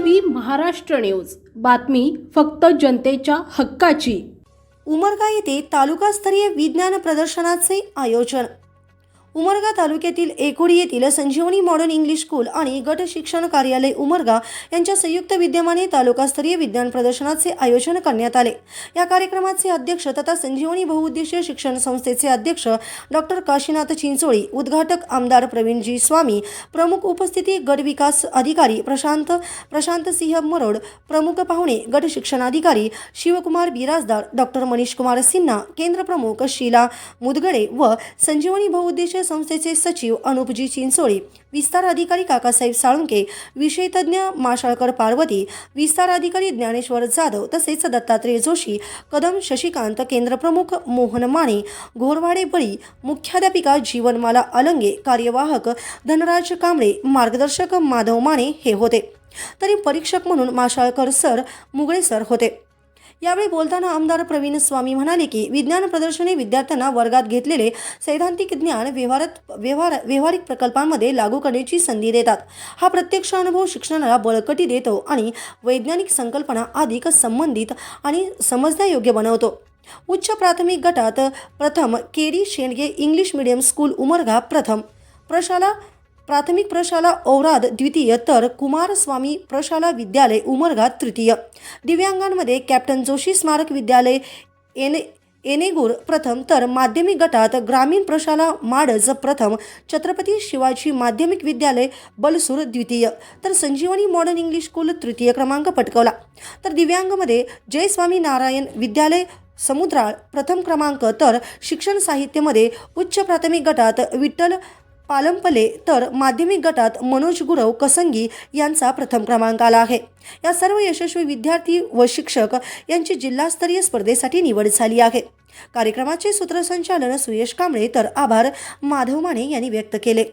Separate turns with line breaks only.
V Maharashtra news. बातमी फक्त जनतेच्या हक्काची.
उमरगा येथे तालुकास्तरीय विज्ञान प्रदर्शनाचे आयोजन. उमरगा तालुक्यातील एकोडी येथील संजीवनी मॉडर्न इंग्लिश स्कूल आणि गट शिक्षण कार्यालय उमरगा यांच्या संयुक्त विद्यमाने तालुकास्तरीय विज्ञान प्रदर्शनाचे आयोजन करण्यात आले. या कार्यक्रमाचे अध्यक्ष तथा संजीवनी बहुउद्देशीय शिक्षण संस्थेचे अध्यक्ष डॉक्टर काशीनाथ चिंचोळी उद्घाटक आमदार प्रवीणजी स्वामी प्रमुख उपस्थिती गट विकास अधिकारी प्रशांत प्रशांत सिंह मरोड प्रमुख पाहुणे गट शिक्षणाधिकारी शिवकुमार बिराजदार डॉक्टर मनीष कुमार सिन्हा केंद्र प्रमुख शीला मुदगडे व संजीवनी बहुउद्देशीय संस्थेचे सचिव अनुपजी चिंचोळी विस्तार अधिकारी काकासाहेब साळुंके विषयतज्ञ माशाळकर पार्वती विस्तार अधिकारी ज्ञानेश्वर जाधव तसेच दत्तात्रेय जोशी कदम शशिकांत केंद्रप्रमुख मोहन माने घोरवाडे बळी मुख्याध्यापिका जीवनमाला अलंगे कार्यवाहक धनराज कांबळे मार्गदर्शक माधव माने हे होते. तरी परीक्षक म्हणून माशाळकर सर मुगळे सर होते. यावेळी बोलताना आमदार प्रवीण स्वामी म्हणाले की विज्ञान प्रदर्शने विद्यार्थ्यांना वर्गात घेतलेले सैद्धांतिक ज्ञान व्यवहारात व्यवहार व्यावहारिक प्रकल्पांमध्ये लागू करण्याची संधी देतात. हा प्रत्यक्ष अनुभव शिक्षणाला बळकटी देतो आणि वैज्ञानिक संकल्पना अधिक संबंधित आणि समजण्यायोग्य बनवतो. उच्च प्राथमिक गटात प्रथम KD Shendge English medium school Umarga प्रथम. प्रशाला प्राथमिक प्रशाला औराद द्वितीय तर कुमारस्वामी प्रशाला विद्यालय उमरगा तृतीय. दिव्यांगांमध्ये कॅप्टन जोशी स्मारक विद्यालय एन एनेगूर प्रथम तर माध्यमिक गटात ग्रामीण प्रशाला माडज प्रथम छत्रपती शिवाजी माध्यमिक विद्यालय बलसूर द्वितीय. तर संजीवनी मॉडर्न इंग्लिश स्कूल तृतीय क्रमांक पटकवला. तर दिव्यांगमध्ये जयस्वामी नारायण विद्यालय समुद्राळ प्रथम क्रमांक तर शिक्षण साहित्यामध्ये उच्च प्राथमिक गटात विठ्ठल पालंपले तर माध्यमिक गटात मनोज गुरव कसंगी यांचा प्रथम क्रमांक आला आहे. या सर्व यशस्वी विद्यार्थी व शिक्षक यांची जिल्हास्तरीय स्पर्धेसाठी निवड झाली आहे. कार्यक्रमाचे सूत्रसंचालन सुयश कांबळे तर आभार माधव माने यांनी व्यक्त केले.